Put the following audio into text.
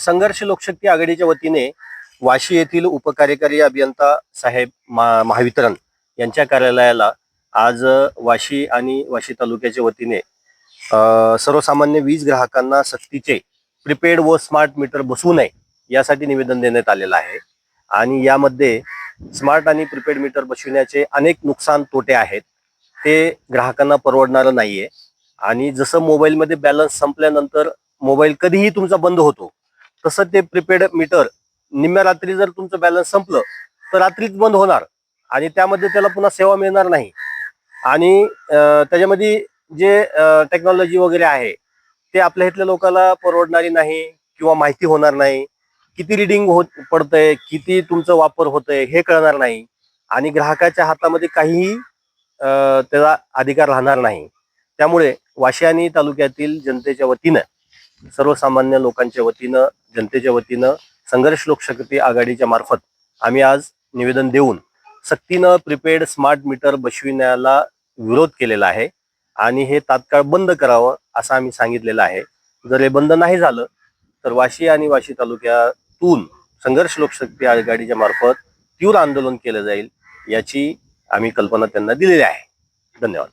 संघर्ष लोकशक्ती आघाडीच्या वतीने वाशी येथील उपकार्यकारी अभियंता साहेब महावितरण यांच्या कार्यालयाला आज वाशी आणि वाशी तालुक्याच्या वतीने सर्वसामान्य वीज ग्राहकांना सक्तीचे प्रिपेड व स्मार्ट मीटर बसवू नये यासाठी निवेदन देण्यात आलेलं आहे. आणि यामध्ये स्मार्ट आणि प्रिपेड मीटर बसविण्याचे अनेक नुकसान तोटे आहेत. ते ग्राहकांना परवडणारं नाहीये. आणि जसं मोबाईलमध्ये बॅलन्स संपल्यानंतर मोबाईल कधीही तुमचा बंद होतो. तसं ते प्रिपेड मीटर निम्म्या रात्री जर तुमचं बॅलन्स संपलं तर रात्रीच बंद होणार. आणि त्यामध्ये त्याला पुन्हा सेवा मिळणार नाही. आणि त्याच्यामध्ये जे टेक्नॉलॉजी वगैरे आहे ते आपल्या इथल्या लोकांना परवडणारी नाही किंवा माहिती होणार नाही. किती रिडिंग होत पडतंय किती तुमचं वापर होतंय हे कळणार नाही. आणि ग्राहकाच्या हातामध्ये काहीही त्याचा अधिकार राहणार नाही. त्यामुळे वाशियानी तालुक्यातील जनतेच्या वतीनं सर्वसामान्य लोकांच्या वतीनं जनतेच्या वतीनं संघर्ष लोकशक्ती आघाडीच्या मार्फत आम्ही आज निवेदन देऊन सक्तीनं प्रिपेड स्मार्ट मीटर बसविण्याला विरोध केलेला आहे आणि हे तात्काळ बंद करावं असं आम्ही सांगितलेलं आहे. जर हे बंद नाही झालं तर वाशी आणि वाशी तालुक्यातून संघर्ष लोकशक्ती आघाडीच्या मार्फत तीव्र आंदोलन केलं जाईल याची आम्ही कल्पना त्यांना दिलेली आहे. धन्यवाद.